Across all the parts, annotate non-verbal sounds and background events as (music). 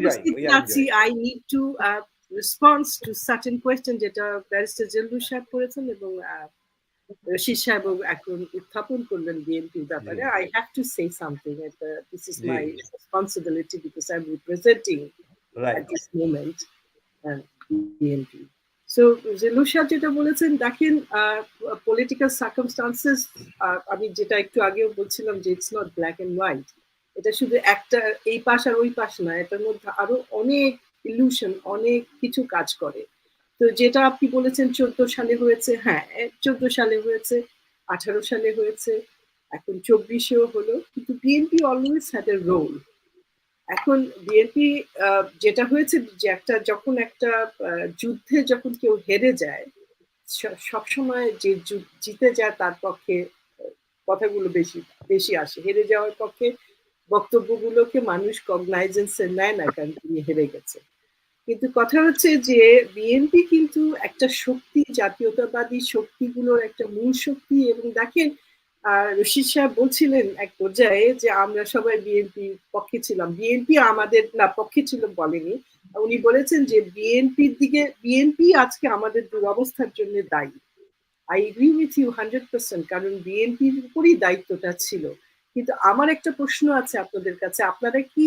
Nazi, I need to uh, response to certain question যেটা barrister Jeldu Saheb করেছেন এবং রশিদ সাহেব এখন উত্থাপন করলেন বিএনপির ব্যাপারে। I have to say something this is my responsibility because I am representing moment uh, BNP so Jelu Saheb যেটা বলেছেন দেখেন পলিটিক্যাল সার্কামস্টান্সেস আমি যেটা একটু আগেও বলছিলাম যে it's not black and white এটা শুধু একটা, এই পাশ আর ওই পাশ না, এটার মধ্যে আরও অনেক ইলিউশন অনেক কিছু কাজ করে। তো যেটা আপনি বলেছেন চোদ্দ সালে হয়েছে হ্যাঁ চোদ্দ সালে হয়েছে, আঠারো সালে হয়েছে, এখন চব্বিশেও হলো, কিন্তু BNP always had a role এখন বিএনপি যেটা হয়েছে যে একটা যখন একটা যুদ্ধে যখন কেউ হেরে যায় সবসময় যে জিতে যায় তার পক্ষে, কথাগুলো বেশি বেশি আসে। হেরে যাওয়ার পক্ষে বক্তব্যগুলোকে মানুষ কগনাইজেন্সে নেয় না কারণ তিনি হেরে গেছে কিন্তু কথা হচ্ছে যে বিএনপি কিন্তু একটা শক্তি, জাতীয়তাবাদী শক্তিগুলোর একটা মূল শক্তি এবং দেখেন রশিদ সাহেব বলছিলেন এক পর্যায়ে যে, আমরা সবাই বিএনপি পক্ষে ছিলাম। বিএনপি আমাদের, না, পক্ষে ছিল বলেনি। উনি বলেছেন যে বিএনপির দিকে বিএনপি আজকে আমাদের দুরবস্থার জন্য দায়ী। I agree with you hundred percent কারণ বিএনপির উপরই দায়িত্বটা ছিল। কিন্তু আমার একটা প্রশ্ন আছে আপনাদের কাছে। আপনারা কি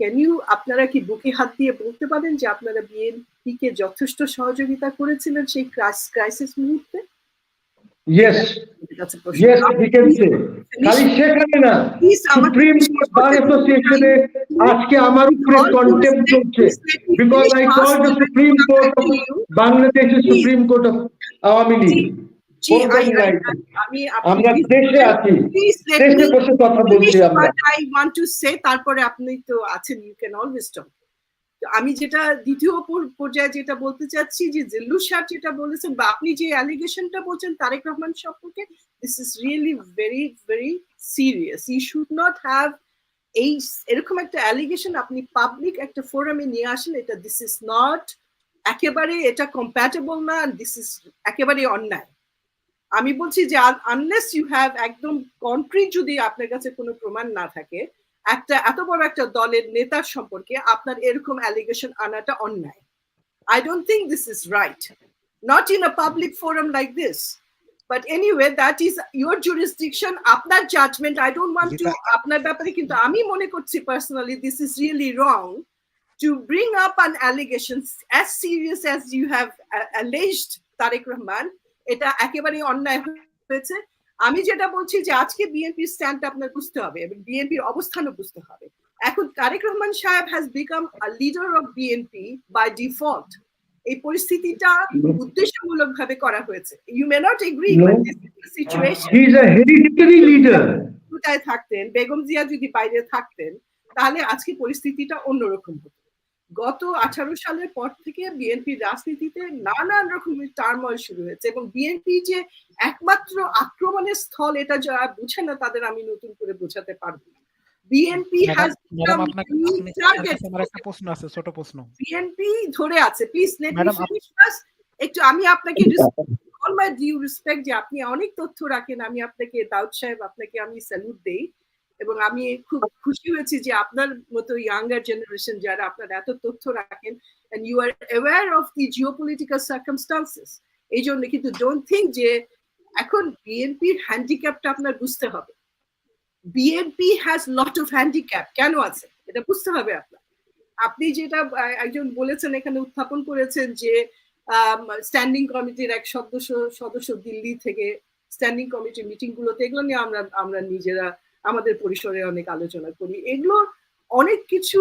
ক্যান ইউ আপনারা কি বুকে হাত দিয়ে বলতে পারেন যে আপনারা বিএনপি কে যথেষ্ট সহযোগিতা করেছিলেন সেই ক্রাইসিস মুহূর্তে? Yes. Yes, we can say. খালি সেখানে না সুপ্রিম কোর্ট বার অ্যাসোসিয়েশনে আজকে আমার উপরে কন্টেম্প চলছে। Because I call the Supreme Court of বাংলাদেশের Supreme Court of Awami League আমরা দেশে আছি। দেশে বসে কথা বলছি আমরা। আই ওয়ান্ট টু সে তারপরে আপনি তো আছেন ইউ ক্যান অলওয়েজ টক আমি যেটা দ্বিতীয় পর্যায়ে যেটা বলতে চাচ্ছি যে জিল্লু সাহেব যেটা বলেছেন বা আপনি যে অ্যালিগেশনটা বলছেন তারেক রহমান সম্পর্কে this is really very very serious you should not have এই এরকম একটা অ্যালিগেশন আপনি পাবলিক একটা ফোরামে নিয়ে আসেন এটা দিস ইজ নট একেবারে এটা কম্প্যাটেবল না দিস ইজ একেবারে অন্যায়। আমি বলছি যে আনলেস ইউ হ্যাভ একদম কন্ট্রি যদি আপনার কাছে কোনো প্রমাণ না থাকে একটা এত বড় একটা দলের নেতার সম্পর্কে আপনার এরকম অ্যালিগেশন আনাটা অন্যায়। I don't think this is right not in a public forum like this but anyway that is your jurisdiction আপনার judgment I don't want to আপনার ব্যাপারে কিন্তু আমি মনে করছি personally this is really wrong to bring up an allegation as serious as you have alleged Tariq Rahman এটা একেবারে অন্যায় হয়েছে। আমি যেটা বলছি যে আজকে বিএনপির স্ট্যান্ড আপনার বুঝতে হবে এবং বিএনপির অবস্থানও বুঝতে হবে। এখন Tarique Rahman Saheb has become a leader of BNP by default এই পরিস্থিতিটা উদ্দেশ্যমূলক ভাবে করা হয়েছে। You may not agree situation he is a hereditary leader কোথায় থাকতেন? বেগম জিয়া যদি বাইরে থাকতেন তাহলে আজকে পরিস্থিতিটা অন্যরকম হতো। গত আঠারো সালের পর থেকে বিএনপির রাজনীতিতে নানান রকমের টার্মল শুরু হয়েছে এবং বিএনপি যে একমাত্র আক্রমণের স্থল এটা যারা বুঝে না তাদের আমি নতুন করে বোঝাতে পারব বিএনপি হ্যাজ প্রশ্ন আছে ছোট প্রশ্ন। বিএনপি ধরে আছে। প্লিজ লেট একটু আমি আপনাকে অল মাই ডিউ রেসপেক্ট যে আপনি অনেক তথ্য রাখেন আমি আপনাকে দাউদ সাহেব আপনাকে আমি স্যালুট দেই। এবং আমি খুব খুশি হয়েছি যে আপনার মতো ইয়াঙ্গার জেনারেশন যারা আপনার এত তথ্য রাখেন, and you are aware of the geopolitical circumstances, এই জন্য কিন্তু ডোন্ট থিঙ্ক যে এখন বিএনপির হ্যান্ডিক্যাপটা আপনার বুঝতে হবে। BNP has lot of handicap কেন আছে? এটা বুঝতে হবে আপনার। আপনি যেটা একজন বলেছেন, এখানে উত্থাপন করেছেন যে স্ট্যান্ডিং কমিটির এক সদস্য সদস্য দিল্লি থেকে স্ট্যান্ডিং কমিটির মিটিং গুলোতে এগুলো নিয়ে আমরা আমরা নিজেরা আমাদের পরিসরে অনেক আলোচনা করি। এগুলো অনেক কিছু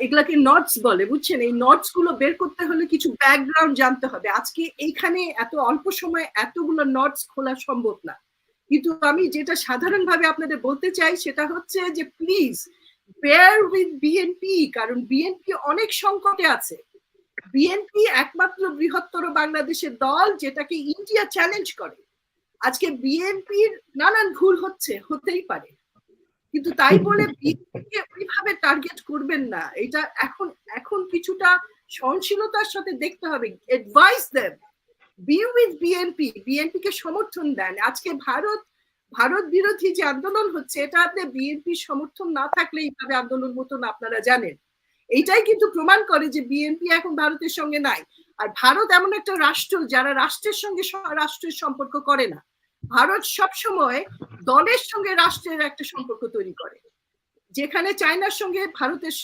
এগুলাকে নটস বলে, বুঝছেন? এই নটসগুলো বের করতে হলে কিছু ব্যাকগ্রাউন্ড জানতে হবে। আজকে এইখানে এত অল্প সময় এতগুলো নটস খোলা সম্ভব না। কিন্তু আমি যেটা সাধারণভাবে আপনাদের বলতে চাই, সেটা হচ্ছে যে প্লিজ বেয়ার উইথ বিএনপি কারণ বিএনপি অনেক সংকটে আছে। বিএনপি একমাত্র বৃহত্তর বাংলাদেশের দল যেটাকে ইন্ডিয়া চ্যালেঞ্জ করে। আজকে বিএনপির নানান ভুল হচ্ছে হতেই পারে। কিন্তু তাই বলে (laughs) বিএনপিকে ওইভাবে টার্গেট করবেন না। এটা এখন এখন কিছুটা সহনশীলতার সাথে দেখতে হবে। অ্যাডভাইস দেন বি উইথ বিএনপি বিএনপি কে সমর্থন দেন। আজকে ভারত ভারত বিরোধী যে আন্দোলন হচ্ছে এটাতে বিএনপির সমর্থন না থাকলে এইভাবে আন্দোলন মতন আপনারা জানেন। এইটাই কিন্তু প্রমাণ করে যে বিএনপি এখন ভারতের সঙ্গে নাই। আর ভারত এমন একটা রাষ্ট্র যারা রাষ্ট্রের সঙ্গে রাষ্ট্রের সম্পর্ক করে না। ভারত সব সময় দলের সঙ্গে রাষ্ট্রের একটা সম্পর্ক তৈরি করে যেখানে চায়নার সঙ্গে ভারতের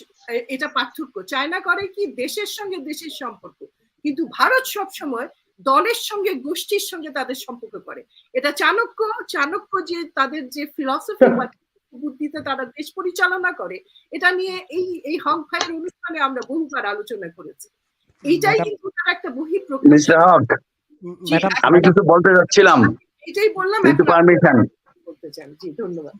এটা পার্থক্য। চায়না করে কি দেশের সঙ্গে দেশের সম্পর্ক কিন্তু ভারত সব সময় দলের সঙ্গে গোষ্ঠীর সঙ্গে তাদের সম্পর্ক করে। এটা চাণক্য চাণক্য যে তাদের যে ফিলসফি বা বুদ্ধিতে তারা দেশ পরিচালনা করে এটা নিয়ে এই এই হং ফায়ার অনুষ্ঠানে আমরা বহুবার আলোচনা করেছি। এইটাই কিন্তু তার একটা বহিঃপ্রকাশ। আমি কিছু বলতে যাচ্ছিলাম। এটাই বললাম পারমিশন বলতে চান জি ধন্যবাদ।